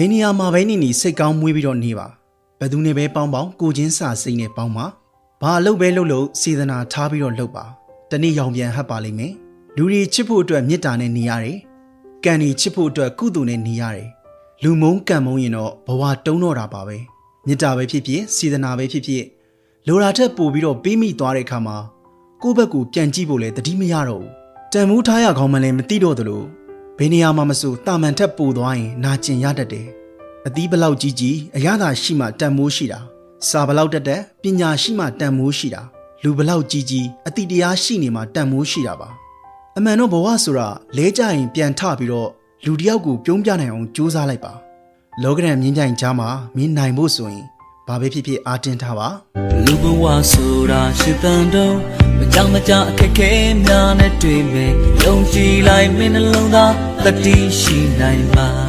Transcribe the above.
ဘယ်နေရာမှာပဲနေနေစိတ်ကောင်းမွေးပြီးတော့နေပါဘယ်သူနဲ့ပဲပေါင်းပေါင်းကိုချင်းစာစိတ်နဲ့ပေါင်းပါဘာအလုပ်ပဲလုပ်လို့စေတနာထားပြီးတော့လုပ်ပါတနေ့ရောင်ပြန်ဟပ်ပါလိမ့်မယ်လူတွေချစ်ဖို့အတွက်မေတ္တာနဲ့နေရတယ်ကံတွေချစ်ဖို့အတွက်ကုသိုလ်နဲ့နေရတယ်လူမုန်းကံမုန်းရင်တော့ဘဝတုံးတော့တာပါပဲမေတ္တာပဲဖြစ်ဖြစ်စေတနာပဲဖြစ်ဖြစ်လိုရာထက်ပိုပြီးတော့ပေးမိသွားတဲ့အခါမှာကိုယ့်ဘက်ကိုပြန်ကြည့်ဖို့လည်းတတိမရတော့ဘူးတန်မိုးထားရကောင်းမှလည်းမသိတော့သလို ဘယ်နေရာမှာမဆိုတာမန်ထက်ပိုသွားရင်နာကျင်ရတတ်တယ်အသီးဘလောက်ကြီးကြီးအရသာရှိမှတန်မိုးရှိတာစာဘလောက်တက်တက်ပညာရှိမှတန်မိုးရှိတာလူဘလောက်ကြီးကြီးအတိတရားရှိနေမှတန်မိုးရှိတာပါအမှန်တော့ဘဝဆိုတာလဲကြရင်ပြန်ထပြီးတော့လူတစ်ယောက်ကိုပြုံးပြနိုင်အောင်ကြိုးစားလိုက်ပါလောကရန်မြင်းပြိုင်ကြားမှာမင်းနိုင်ဖို့ဆိုရင်ဘာပဲဖြစ်ဖြစ်အားတင်းထားပါလူဘဝဆိုတာရှိတန်တော့မကြောင်မကြအခက်ခဲများနဲ့တွေ့မယ်ယုံကြည်လိုက်မင်းနှလုံးသား တတိရှိနိုင်ပါ